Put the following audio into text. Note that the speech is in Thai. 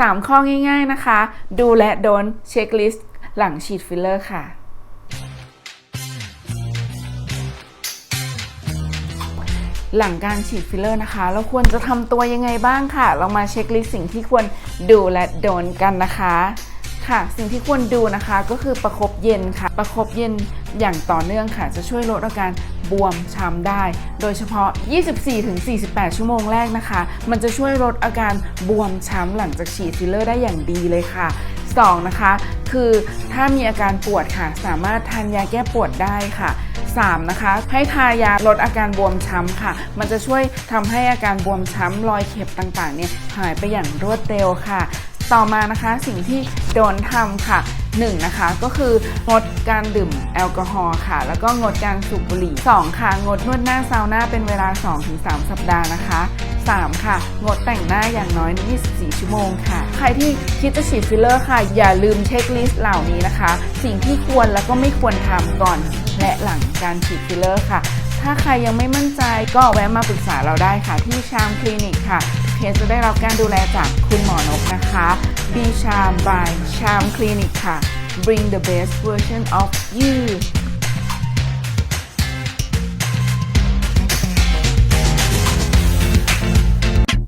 3 ข้อง่ายๆนะคะ ดูและโดนเช็คลิสต์หลังฉีดฟิลเลอร์ค่ะหลังการฉีดฟิลเลอร์นะคะ เราควรจะทำตัวยังไงบ้างค่ะ เรามาเช็คลิสต์สิ่งที่ควรดูและโดนกันนะคะ ค่ะ สิ่งที่ควรดูนะคะก็คือประคบเย็นค่ะ ประคบเย็นอย่างต่อเนื่องค่ะ จะช่วยลดอาการ บวมช้ำได้ โดยเฉพาะ 24-48 ชั่วโมงแรกนะคะ มันจะช่วยลดอาการบวมช้ำหลังจากฉีดฟิลเลอร์ได้อย่างดีเลยค่ะ 2 นะคะ คือถ้ามีอาการปวดค่ะ สามารถทานยาแก้ปวดได้ค่ะ 3. นะคะ ให้ทายาลดอาการบวมช้ำค่ะ มันจะช่วยทำให้อาการบวมช้ำรอยเข็บต่างๆเนี่ยหายไปอย่างรวดเร็วค่ะ ต่อมานะคะสิ่งที่โดนทำค่ะ 1. นนะคะก็คืองดการดื่มแอลกอฮอล์ค่ะ แล้วก็งดการสูบบุหรี่ 2. ค่ะ งดนวดหน้าซาวน่าเป็นเวลา 2-3 สัปดาห์นะคะ 3. ค่ะ งดแต่งหน้าอย่างน้อย 24 ชั่วโมงค่ะ ใครที่คิดจะฉีดฟิลเลอร์ค่ะ อย่าลืมเช็คลิสต์เหล่านี้นะคะ สิ่งที่ควรและก็ไม่ควรทำก่อนและหลังการฉีดฟิลเลอร์ค่ะ ถ้าใครยังไม่มั่นใจก็แวะมาปรึกษาเราได้ค่ะ ที่ชามคลินิกค่ะเพียงจะได้รับการดูแลจากคุณหมอนกนะคะ B Charm by Charm Clinic ค่ะ Bring the best version of you